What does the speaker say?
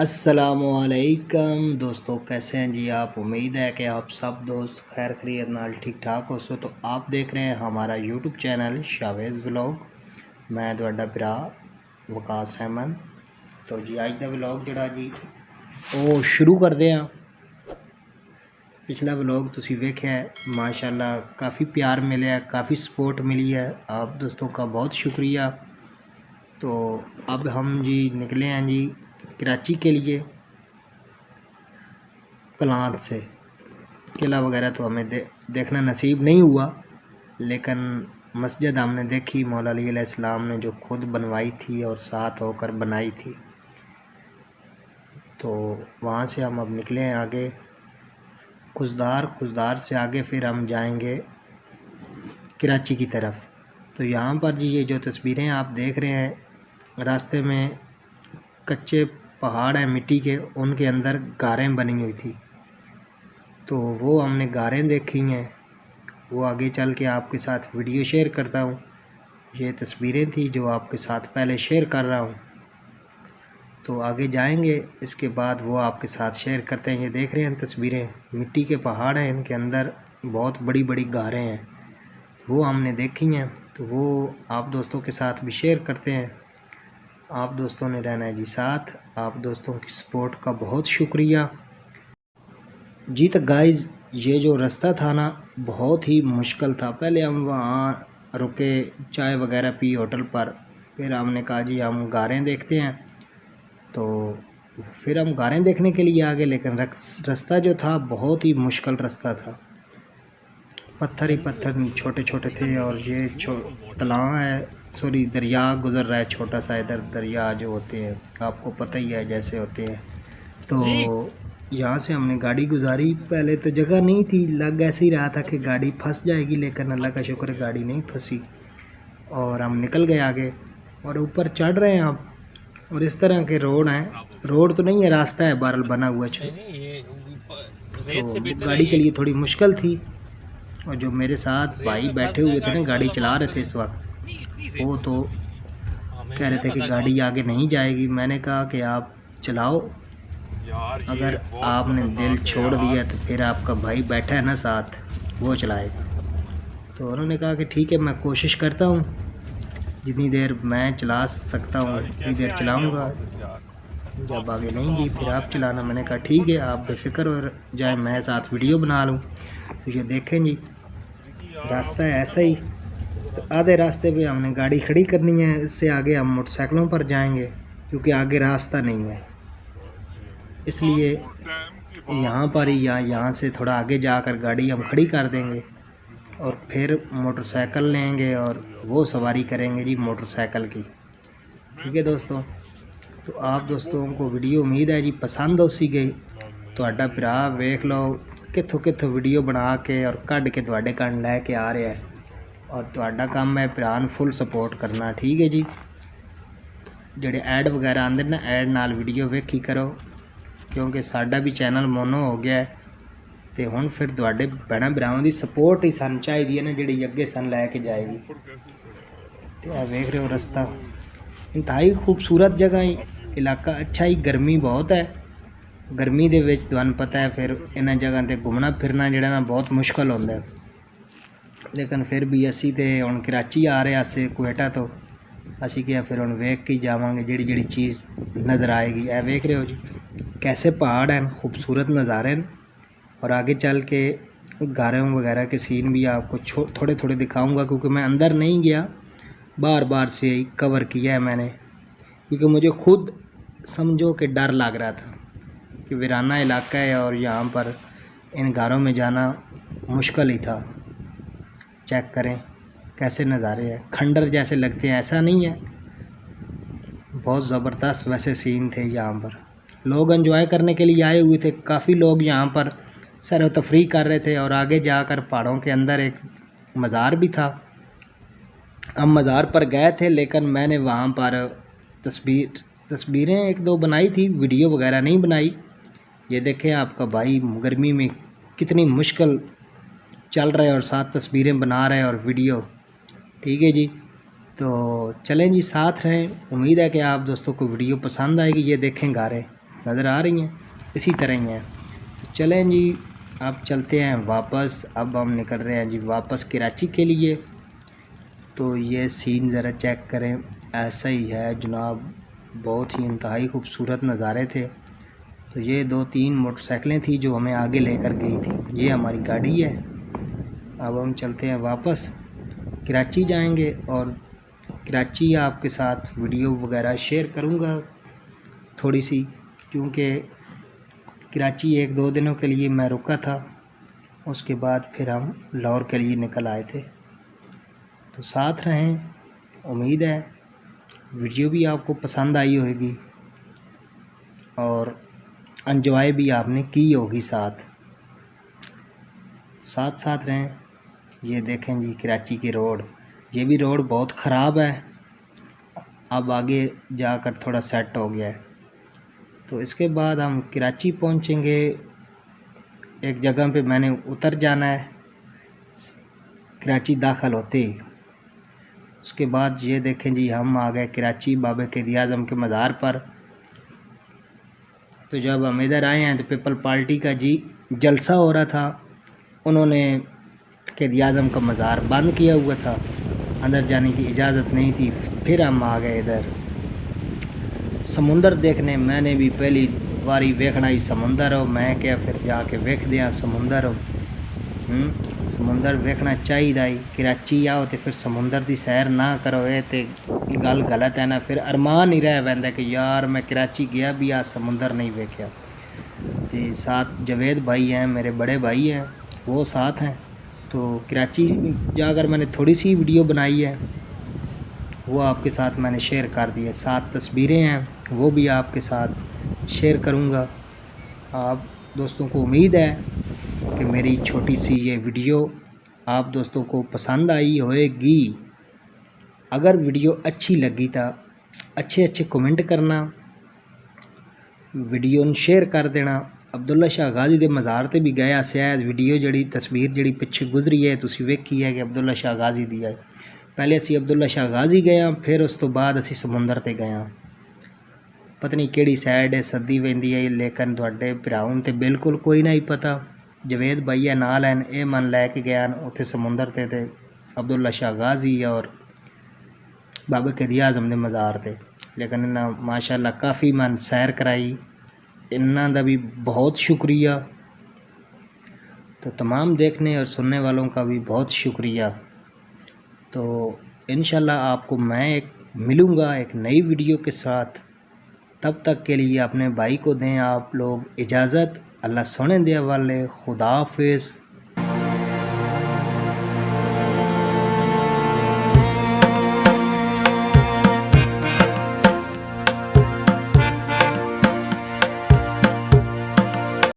السلام علیکم۔ دوستو، کیسے ہیں؟ جی آپ امید ہے کہ آپ سب دوست خیر خرید نال ٹھیک ٹھاک ہو۔ سو، تو آپ دیکھ رہے ہیں ہمارا یوٹیوب چینل شاویز ولاگ۔ میں تھوڑا برا وکاس احمد۔ تو جی آج دا ولاگ جڑا جی وہ شروع کر دیا ہاں۔ پچھلا ولاگ تسی ویک ہے، ماشاءاللہ کافی پیار ملے ہے، کافی سپورٹ ملی ہے۔ آپ دوستوں کا بہت شکریہ۔ تو اب ہم جی نکلے ہیں جی کراچی کے لیے پلانٹ سے۔ قلعہ وغیرہ تو ہمیں دیکھنا نصیب نہیں ہوا، لیکن مسجد ہم نے دیکھی، مولا علی علیہ السلام نے جو خود بنوائی تھی اور ساتھ ہو کر بنائی تھی۔ تو وہاں سے ہم اب نکلے ہیں آگے۔ خزدار خزدار سے آگے پھر ہم جائیں گے کراچی کی طرف۔ تو یہاں پر جی یہ جو تصویریں آپ دیکھ رہے ہیں، راستے میں کچے پہاڑ ہیں مٹی کے، ان کے اندر غاریں بنی ہوئی تھی تو وہ ہم نے گاریں دیکھی ہیں۔ وہ آگے چل کے آپ کے ساتھ ویڈیو شیئر کرتا ہوں۔ یہ تصویریں تھیں جو آپ کے ساتھ پہلے شیئر کر رہا ہوں۔ تو آگے جائیں گے۔ اس کے بعد وہ آپ کے ساتھ شیئر کرتے ہیں۔ یہ دیکھ رہے ہیں تصویریں۔ مٹی کے پہاڑ ہیں، ان کے اندر بہت بڑی بڑی گاریں ہیں۔ وہ ہم نے دیکھی ہیں۔ تو وہ آپ دوستوں کے ساتھ بھی شیئر کرتے ہیں۔ آپ دوستوں نے رہنا ہے جی ساتھ۔ آپ دوستوں کی سپورٹ کا بہت شکریہ۔ جی تو گائز یہ جو رستہ تھا نا، بہت ہی مشکل تھا۔ پہلے ہم وہاں رکے، چائے وغیرہ پی ہوٹل پر۔ پھر ہم نے کہا جی ہم گاریں دیکھتے ہیں۔ تو پھر ہم گاریں دیکھنے کے لیے آگے، لیکن رستہ جو تھا، بہت ہی مشکل رستہ تھا۔ پتھر ہی پتھر چھوٹے چھوٹے تھے اور یہ تلاں ہے۔ سوری دریا گزر رہا ہے چھوٹا سا ادھر دریا جو ہوتے ہیں آپ کو پتہ ہی ہے جیسے ہوتے ہیں۔ تو یہاں سے ہم نے گاڑی گزاری پہلے تو جگہ نہیں تھی لگ ایسے ہی رہا تھا کہ گاڑی پھنس جائے گی لیکن اللہ کا شکر ہے گاڑی نہیں پھنسی۔ اور ہم نکل گئے آگے اور اوپر چڑھ رہے ہیں آپ اور اس طرح کے روڈ ہیں۔ روڈ تو نہیں ہے راستہ ہے بارل بنا ہوا تو گاڑی کے لیے تھوڑی مشکل تھی۔ اور جو میرے ساتھ بھائی بیٹھے ہوئے تھے نا گاڑی چلا رہے تھے اس وقت۔ وہ تو کہہ رہے تھے کہ گاڑی آگے نہیں جائے گی۔ میں نے کہا کہ آپ چلاؤ۔ اگر آپ نے دل چھوڑ دیا تو پھر آپ کا بھائی بیٹھا ہے نا ساتھ، وہ چلائے گا۔ تو انہوں نے کہا کہ ٹھیک ہے، میں کوشش کرتا ہوں۔ جتنی دیر میں چلا سکتا ہوں، اتنی دیر چلاؤں گا جب آگے نہیں گی پھر آپ چلانا۔ میں نے کہا ٹھیک ہے، آپ بے فکر اور جائیں، میں ساتھ ویڈیو بنا لوں۔ تو یہ دیکھیں جی راستہ ایسا ہی۔ تو آدھے راستے پہ ہم نے گاڑی کھڑی کرنی ہے، اس سے آگے ہم موٹر سائیکلوں پر جائیں گے، کیونکہ آگے راستہ نہیں ہے۔ اس لیے یہاں پر ہی یا یہاں سے تھوڑا آگے جا کر گاڑی ہم کھڑی کر دیں گے اور پھر موٹر سائیکل لیں گے اور وہ سواری کریں گے جی موٹر سائیکل کی۔ ٹھیک ہے دوستو؟ تو آپ دوستوں کو ویڈیو امید ہے جی پسند ہو سی گئی تو اڈا پھرا ویکھ لو، کتھو کتھو ویڈیو بنا کے اور کڈ کے دوڑے ਕੰਨ لے کے آ رہے ہیں۔ ਔਰ ਤੁਹਾਡਾ ਕੰਮ ਹੈ ਭਰਾ ਨੂੰ ਫੁੱਲ ਸਪੋਰਟ ਕਰਨਾ, ਠੀਕ ਹੈ ਜੀ? ਜਿਹੜੇ ਐਡ ਵਗੈਰਾ ਆਉਂਦੇ ਨੇ ਐਡ ਨਾਲ ਵੀਡੀਓ ਵੇਖੀ ਕਰੋ, ਕਿਉਂਕਿ ਸਾਡਾ ਵੀ ਚੈਨਲ ਮੋਨੋ ਹੋ ਗਿਆ ਹੈ। ਤੇ ਹੁਣ ਫਿਰ ਤੁਹਾਡੇ ਭੈਣਾਂ ਭਰਾਵਾਂ ਦੀ ਸਪੋਰਟ ਹੀ ਸਾਨੂੰ ਚਾਹੀਦੀ ਹੈ ਨਾ, ਜਿਹੜੀ ਅੱਗੇ ਸਾਨੂੰ ਲੈ ਕੇ ਜਾਏਗੀ। ਤੇ ਆ ਵੇਖ ਰਹੇ ਹੋ ਰਸਤਾ। ਇੰਤਹਾਈ ਖੂਬਸੂਰਤ ਜਗ੍ਹਾ ਹੈ। ਇਲਾਕਾ ਅੱਛਾ ਹੀ, ਗਰਮੀ ਬਹੁਤ ਹੈ। ਗਰਮੀ ਦੇ ਵਿੱਚ ਤੁਹਾਨੂੰ ਪਤਾ ਹੈ, ਫਿਰ ਇਹਨਾਂ ਜਗ੍ਹਾ ਤੇ ਘੁੰਮਣਾ ਫਿਰਨਾ ਜਿਹੜਾ ਨਾ ਬਹੁਤ ਮੁਸ਼ਕਲ ਹੁੰਦਾ ਹੈ। لیکن ਲੇਕਿਨ ਫਿਰ ਵੀ ਅਸੀਂ ਤੇ ਹੁਣ ਕਰਾਚੀ ਆ ਰਹੇ ਸੀ ਕੋਇਟਾ ਤੋਂ। ਅਸੀਂ ਕਿਹਾ ਫਿਰ ਹੁਣ جاواں گے جڑی جڑی چیز نظر آئے گی اے ਵੇਖ رہے ہو جی کیسے پہاڑ ہیں خوبصورت نظارے ہیں اور آگے چل کے گاروں وغیرہ کے سین بھی آپ کو تھوڑے تھوڑے دکھاؤں گا کیونکہ میں اندر نہیں گیا بار بار سے کور کیا ہے میں نے کیونکہ مجھے خود سمجھو کہ ڈر لگ رہا تھا کہ ویرانہ علاقہ ہے اور یہاں پر ان گاروں میں جانا مشکل ہی تھا چیک کریں کیسے نظارے ہیں۔ کھنڈر جیسے لگتے ہیں، ایسا نہیں ہے۔ بہت زبردست ویسے سین تھے یہاں پر۔ لوگ انجوائے کرنے کے لیے آئے ہوئے تھے۔ کافی لوگ یہاں پر سیر و تفریح کر رہے تھے اور آگے جا کر پہاڑوں کے اندر ایک مزار بھی تھا۔ ہم مزار پر گئے تھے، لیکن میں نے وہاں پر تصویر تصویریں ایک دو بنائی تھی، ویڈیو وغیرہ نہیں بنائی۔ یہ دیکھیں آپ کا بھائی، گرمی میں کتنی مشکل چل رہے اور ساتھ تصویریں بنا رہے اور ویڈیو۔ ٹھیک ہے جی۔ تو چلیں جی ساتھ رہیں۔ امید ہے کہ آپ دوستوں کو ویڈیو پسند آئے گی۔ یہ دیکھیں گارے نظر آ رہی ہیں۔ اسی طرح ہی ہیں۔ چلیں جی اب چلتے ہیں واپس۔ اب ہم نکل رہے ہیں جی واپس کراچی کے لیے۔ تو یہ سین ذرا چیک کریں۔ ایسا ہی ہے جناب۔ بہت ہی انتہائی خوبصورت نظارے تھے۔ تو یہ دو تین موٹر سائیکلیں تھیں جو ہمیں آگے لے کر گئی تھی یہ ہماری گاڑی ہے۔ اب ہم چلتے ہیں واپس۔ کراچی جائیں گے اور کراچی آپ کے ساتھ ویڈیو وغیرہ شیئر کروں گا تھوڑی سی، کیونکہ کراچی ایک دو دنوں کے لیے میں رکا تھا۔ اس کے بعد پھر ہم لاہور کے لیے نکل آئے تھے۔ تو ساتھ رہیں، امید ہے ویڈیو بھی آپ کو پسند آئی ہوئے گی اور انجوائے بھی آپ نے کی ہوگی ساتھ۔ ساتھ ساتھ رہیں۔ یہ دیکھیں جی کراچی کی روڈ۔ یہ بھی روڈ بہت خراب ہے۔ اب آگے جا کر تھوڑا سیٹ ہو گیا ہے۔ تو اس کے بعد ہم کراچی پہنچیں گے۔ ایک جگہ پہ میں نے اتر جانا ہے۔ کراچی داخل ہوتے ہی۔ اس کے بعد یہ دیکھیں جی ہم آ گئے کراچی بابے قید اعظم کے مزار پر۔ تو جب ہم ادھر آئے ہیں تو پیپل پارٹی کا جی جلسہ ہو رہا تھا۔ انہوں نے قید اعظم کا مزار بند کیا ہوا تھا، اندر جانے کی اجازت نہیں تھی، پھر ہم آ گئے ادھر۔ سمندر دیکھنے میں نے بھی پہلی باری ویکھنا ہی سمندر ہو۔ میں کیا پھر جا کے ویکھ دیا سمندر ہو؟ سمندر ویکھنا چاہیے کراچی آؤ تو پھر سمندر دی سیر نہ کرو یہ تو گل غلط ہے نا۔ پھر ارمان ہی رہ پہ کہ یار میں کراچی گیا بھی آ سمندر نہیں ویکھیا۔ تو ساتھ جوید بھائی ہیں، میرے بڑے بھائی ہیں، وہ ساتھ ہیں۔ تو کراچی جا کر میں نے تھوڑی سی ویڈیو بنائی ہے، وہ آپ کے ساتھ میں نے شیئر کر دی ہے۔ سات تصویریں ہیں، وہ بھی آپ کے ساتھ شیئر کروں گا۔ آپ دوستوں کو امید ہے کہ میری چھوٹی سی یہ ویڈیو آپ دوستوں کو پسند آئی ہوئے گی اگر ویڈیو اچھی لگی تا، اچھے اچھے کمنٹ کرنا، ویڈیو شیئر کر دینا۔ عبداللہ شاہ غازی دے مزار تے بھی گیا شاید ویڈیو جڑی تصویر جڑی پیچھے گزری ہے تسی ویکھی ہے کہ عبداللہ شاہ غازی دی ہے پہلے اسی عبداللہ شاہ غازی گئے ہاں پھر اس تو بعد اسی سمندر تے گئے ہاں پتہ نہیں کیڑی سائڈ ہے سدی ویندی ہے لیکن تواڈے بھراؤں تے بالکل کوئی نہیں پتہ جوید بھائی ہے نال ہیں اے من لے کے گیا اتنے سمندر تے تے عبداللہ شاہ غازی اور بابا قید اعظم دے مزار تے لیکن انہاں ماشاءاللہ کافی کا بھی بہت شکریہ۔ تو تمام دیکھنے اور سننے والوں کا بھی بہت شکریہ۔ تو انشاءاللہ آپ کو میں ایک ملوں گا ایک نئی ویڈیو کے ساتھ۔ تب تک کے لیے اپنے بھائی کو دیں آپ لوگ اجازت۔ اللہ سونے دیا والے خدا حافظ۔